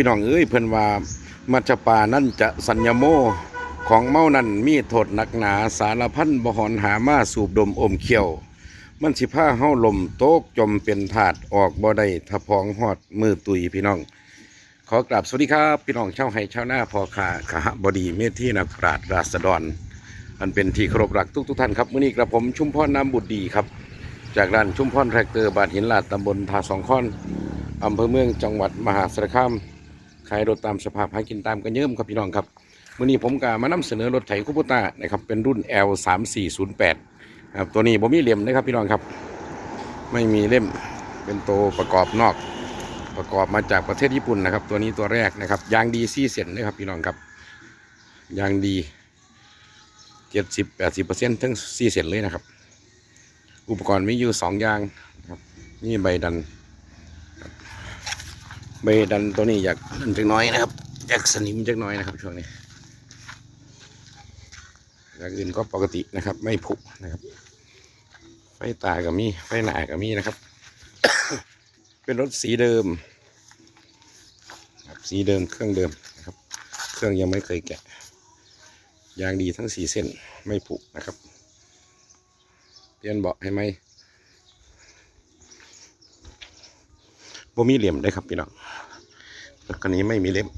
พี่น้องเอ้ยเพิ่นว่ามัจจปานั่นจะสัญญโมของเมานั่นมีโทษหนักหนาสารพันบหอนหามาสูบดมอมเขียว มันสิพาเฮาลมโต๊กจมเป็นถาดออกบ่ได้ทะพองฮอดมือตุยพี่น้อง ขอกราบสวัสดีครับ พี่น้องชาวไห้ชาวนาพอขาขหบดีเมธที่นักปราชญ์ราษฎร อันเป็นที่เคารพรักทุกทุกท่านครับมื้อนี้กระผมชุมพรน้ำบุตรดีครับ จากร้านชุมพรแทรกเตอร์บาดหินลาดตำบลทาสองค้อนอำเภอเมืองจังหวัดมหาสารคาม ขายรถตามสภาพหากินตามกันเยิ่มครับพี่น้องครับมื้อนี้ผมก็มานำเสนอรถไถคูปต้านะครับเป็นรุ่น L 3 4 0 8ครับตัวนี้ผมมีเล่มนะครับพี่น้องครับ ไม่มีเล่มเป็นตัวประกอบนอก ประกอบมาจากประเทศญี่ปุ่นนะครับ ตัวนี้ตัวแรกนะครับยางดีซี่เซนนะครับพี่น้องครับยางดีเจ็ดสิบแปดสิบเปอร์เซ็นต์ทั้งซี่เซนเลยนะครับ อุปกรณ์มีอยู่สองอย่างนะครับนี่ใบดัน ใบดันตัวนี้อยากนั่นจักน้อยนะครับอยากสนิมจักน้อยนะครับ ช่วงนี้อย่างอื่นก็ปกตินะครับ ไม่ผุนะครับ ไฟตากับมีไฟหน้ากับมีนะครับ เป็นรถสีเดิมครับสีเดิมเครื่องเดิมนะครับ เครื่องยังไม่เคยแกะยางดีทั้งสี่เส้นไม่ผุนะครับ เปลี่ยนเบาะให้ไหม บ่มีเหลี่ยมได้ครับพี่น้องรถคันนี้ไม่มีเล่ม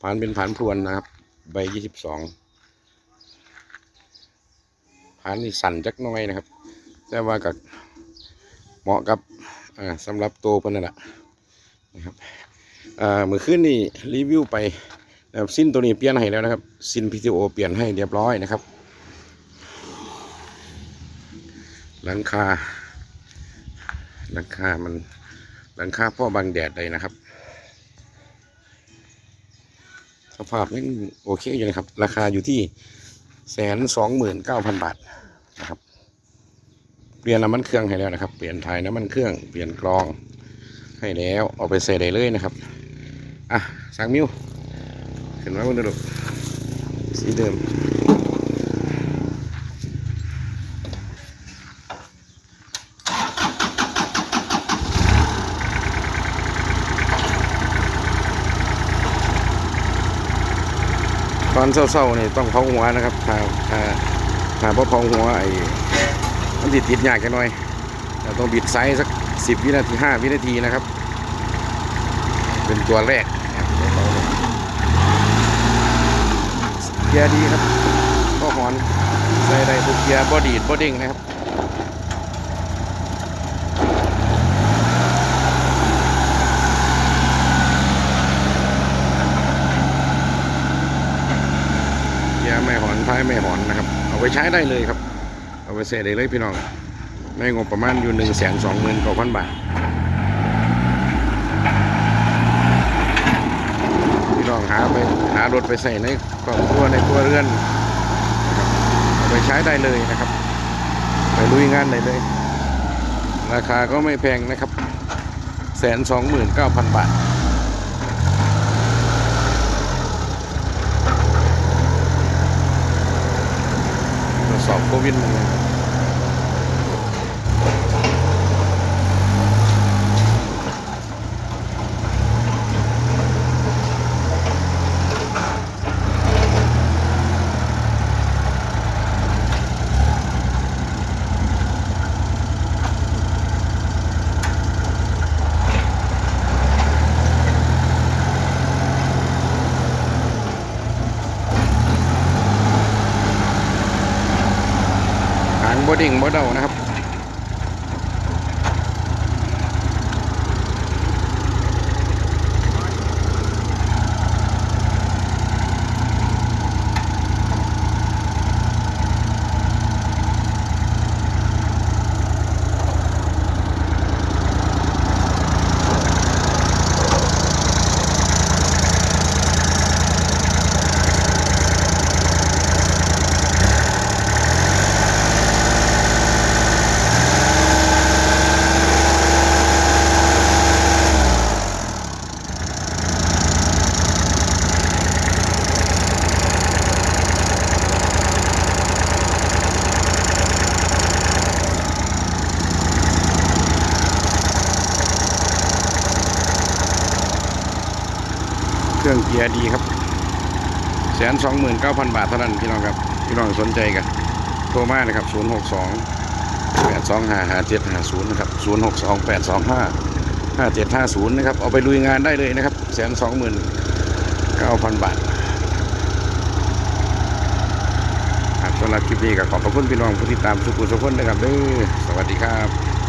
ผ่านเป็นผ่านพรวนนะครับ ใบยี่สิบสองผ่านนี่สั่นจักน้อยนะครับ แต่ว่ากับเหมาะกับอ่าสำหรับโตเพิ่นนั่นแหละนะครับอ่าเมื่อคืนนี่รีวิวไปนะครับสิ้นตัวนี้เปลี่ยนให้แล้วนะครับ สิ้น PTO เปลี่ยนให้เรียบร้อยนะครับ หลังคา หลังคามัน หลังคาพ่อบังแดดเลยนะครับ สภาพนี่โอเคอยู่นะครับ ราคาอยู่ที่แสนสองหมื่นเก้าพันบาทนะครับ เปลี่ยนน้ำมันเครื่องให้แล้วนะครับ เปลี่ยนถ่ายน้ำมันเครื่องเปลี่ยนกรองให้แล้วเอาไปใส่ได้เลยนะครับ อะสังมิวขึ้นมาบนดูลูกสีเดิม อนเศร้าๆนี่ต้องเผาหัวนะครับถ้าถ้าถ้าพอเผาหัวไอ้มันติดติดยากกันหน่อยเราต้องบิดไซส์สักสิบวินาทีห้าวินาทีนะครับ เป็นตัวแรกเกียร์ดีครับก็หอนใส่ได้ทุกเกียร์บอดีดบอดิ้งนะครับ ยาไม่หอน ท้ายไม่หอนนะครับ เอาไปใช้ได้เลยครับ เอาไปเสได้เลยพี่น้องในงบประมาณอยู่หนึ่งแสนสองหมื่นกว่าพันบาทพี่น้องหาไปหารถไปใส่ในครอบครัวในครัวเรือนเอาไปใช้ได้เลยนะครับ ไปลุยงานได้เลย ราคาก็ไม่แพงนะครับแสนสองหมื่นเก้าพันบาท ตร บดดิ่งบดเดานะครับ เครื่องเกียร์ดีครับแสนสองหมื่นเก้าพันบาทเท่านั้นพี่น้องครับพี่น้องสนใจกันโทรมานะครับศูนย์หกสองแปดสองห้าห้าเจ็ดห้าศูนย์นะครับศูนย์หกสองแปดสองห้าห้าเจ็ดห้าศูนย์นะครับ เอาไปลุยงานได้เลยนะครับแสนสองหมื่นเก้าพันบาทสำหรับคลิปนี้ก็ขอบพระคุณพี่น้องผู้ที่ตามสุขุสุขคนนะครับด้อสวัสดีครับ